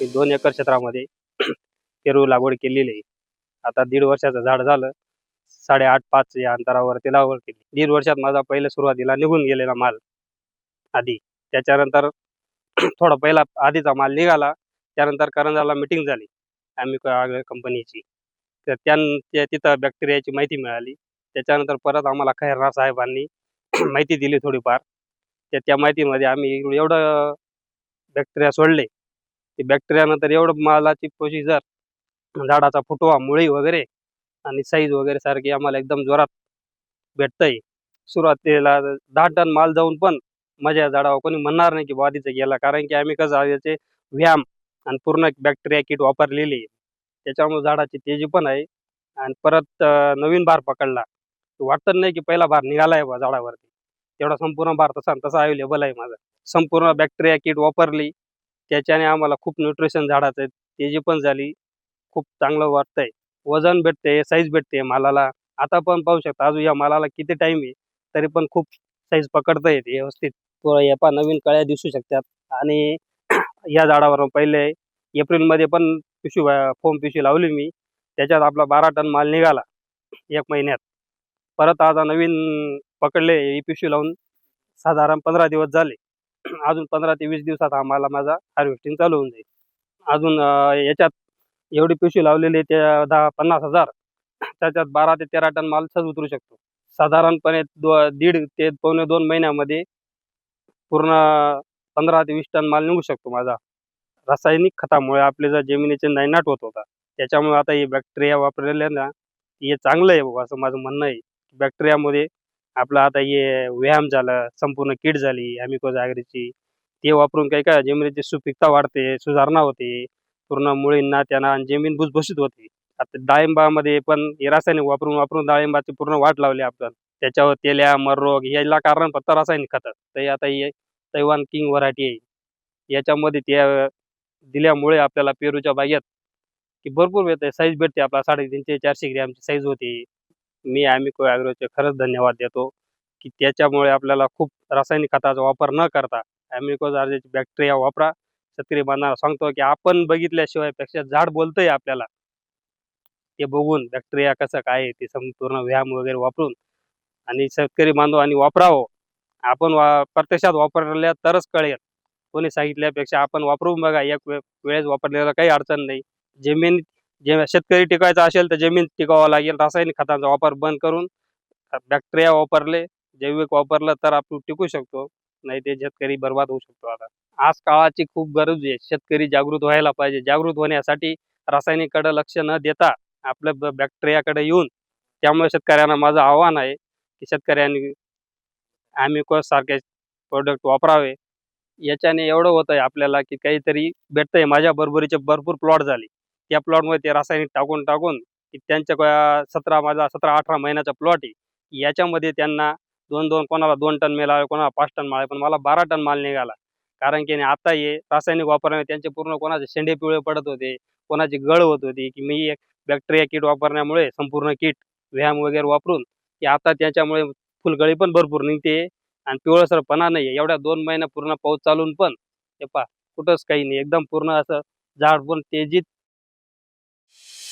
दोन एकर क्षेत्रामध्ये पेरू लागवड केलेली आहे. आता दीड वर्षाचं झाड झालं. साडेआठ पाच या अंतरावरती लागवड केली. दीड वर्षात माझा पहिले सुरुवातीला निघून गेलेला माल आधी. त्याच्यानंतर थोडा पहिला आधीचा माल निघाला. त्यानंतर करंजाला मिटिंग झाली. आम्ही कंपनीची. तर त्या तिथं बॅक्टेरियाची माहिती मिळाली. त्याच्यानंतर परत आम्हाला खैरना साहेबांनी माहिती दिली थोडीफार. त्या त्या माहितीमध्ये आम्ही एवढं बॅक्टेरिया सोडले. ते बॅक्टेरियानंतर एवढं मालाची प्रोसिजर झाडाचा फुटवा मुळी वगैरे आणि साईज वगैरे सारखी आम्हाला एकदम जोरात भेटतंय. सुरुवातीला दहा टन माल जाऊन पण माझ्या झाडावर कोणी म्हणणार नाही की बाधीचं गेला. कारण की आम्ही कसं याचे व्यायाम आणि पूर्ण बॅक्टेरिया किट वापरलेली. त्याच्यामुळे झाडाची तेजी पण आहे आणि परत नवीन भार पकडला. वाटत नाही की पहिला भार निघालाय बा झाडावरती. तेवढा संपूर्ण भार तसा तसा अवेलेबल आहे माझा. संपूर्ण बॅक्टेरिया किट वापरली. त्याच्याने आम्हाला खूप न्यूट्रिशन झाडाचं तेजी पण झाली खूप चांगलं वाटतंय. वजन भेटते साईज भेटते मालाला. आता पण पाहू शकता अजून या मालाला किती टाइम आहे तरी पण खूप साईज पकडता येते व्यवस्थित. या पा नवीन कळ्या दिसू शकतात. आणि या झाडावर पहिले एप्रिलमध्ये पण पिशवी फोम पिशवी लावली मी. त्याच्यात आपला बारा टन माल निघाला एक महिन्यात. परत आता नवीन पकडले ही पिशवी लावून साधारण पंधरा दिवस झाले. अजून पंधरा ते वीस दिवसात आम्हाला माझा हार्वेस्टिंग चालू होऊन जाईल. अजून याच्यात एवढी पिशवी लावलेली ते दहा पन्नास हजार. त्याच्यात बारा ते तेरा टन माल सहज उतरू शकतो. साधारणपणे दो दीड ते पावणे दोन महिन्यामध्ये पूर्ण पंधरा ते वीस टन माल निघू शकतो माझा. रासायनिक खतामुळे आपले जर जमिनीचे नायनाट होत होता त्याच्यामुळे आता हे बॅक्टेरिया वापरलेल्या ना हे चांगलं आहे बाबा असं माझं म्हणणं आहे. बॅक्टेरियामध्ये आपलं आता हे व्यायाम झालं संपूर्ण किट झाली ॲमिको जागरीची ते वापरून काही काय जमिनीची सुपीकता वाढते सुधारणा होते पूर्ण मुळींना त्यांना जमीन भुसभुशीत होते. आता डाळिंबामध्ये पण हे रासायनिक वापरून वापरून डाळिंबाची पूर्ण वाट लावली आपण. त्याच्यावर तेल्या मररोग याला कारण फक्त रासायनिक खतं. तर आता हे तैवान किंग व्हरायटी आहे. याच्यामध्ये त्या दिल्यामुळे आपल्याला पेरूच्या बागेत की भरपूर भेटते साईज भेटते. आपला साडेतीनशे चारशे ग्रॅमची साईज होती. मी ॲमिको ॲग्रोचे खरंच धन्यवाद देतो की त्याच्यामुळे आपल्याला खूप रासायनिक खताचा वापर न करता ॲमिको जार्जेची बॅक्टेरिया वापरा. शेतकरी बांधवांना सांगतो की आपण बघितल्याशिवायपेक्षा झाड बोलतंय आपल्याला. ते बघून बॅक्टेरिया कसं काय ते संपूर्ण व्यायाम वगैरे वापरून आणि शेतकरी बांधव आणि वापरावं. आपण वा प्रत्यक्षात वापरल्या तरच कळेल. कोणी सांगितल्यापेक्षा आपण वापरून बघा एक वेळेस वापरलेला काही अडचण नाही. जमीन जे शेतकरी टिकायचा असेल तर जमीन टिकावं लागेल. रासायनिक खतांचा वापर बंद करून बॅक्टेरिया वापरले जैविक वापरलं तर आपण टिकू शकतो. नाही ते शेतकरी बर्बाद होऊ शकतो आता. आज काळाची खूप गरज आहे. शेतकरी जागृत व्हायला पाहिजे. जागृत होण्यासाठी रासायनिककडे लक्ष न देता आपल्या बॅक्टेरियाकडे येऊन त्यामुळे शेतकऱ्यांना माझं आव्हान आहे की शेतकऱ्यांनी ॲमिकोस सारखे प्रोडक्ट वापरावे. याच्याने एवढं होतं आहे आपल्याला की काहीतरी भेटतंय. माझ्या बरोबरीचे भरपूर प्लॉट झाले. त्या प्लॉटमध्ये ते रासायनिक टाकून टाकून की त्यांच्या सतरा माझा सतरा अठरा महिन्याचा प्लॉट आहे. याच्यामध्ये त्यांना दोन दोन कोणाला दोन टन मिळाले कोणाला पाच टन मिळाले पण मला बारा टन माल निघाला. कारण की आता हे रासायनिक वापरण्यामुळे त्यांचे पूर्ण कोणाचे शेंडे पिवळे पडत होते कोणाची गळ होत होती की मी एक बॅक्टेरिया किट वापरण्यामुळे संपूर्ण किट व्यायाम वगैरे वापरून की आता त्याच्यामुळे फुलगळी पण भरपूर निघते आणि पिवळसरपणा नाही एवढ्या दोन महिना पूर्ण पाऊस चालून पण हे पा कुठंच काही नाही. एकदम पूर्ण असं झाड पण तेजीत you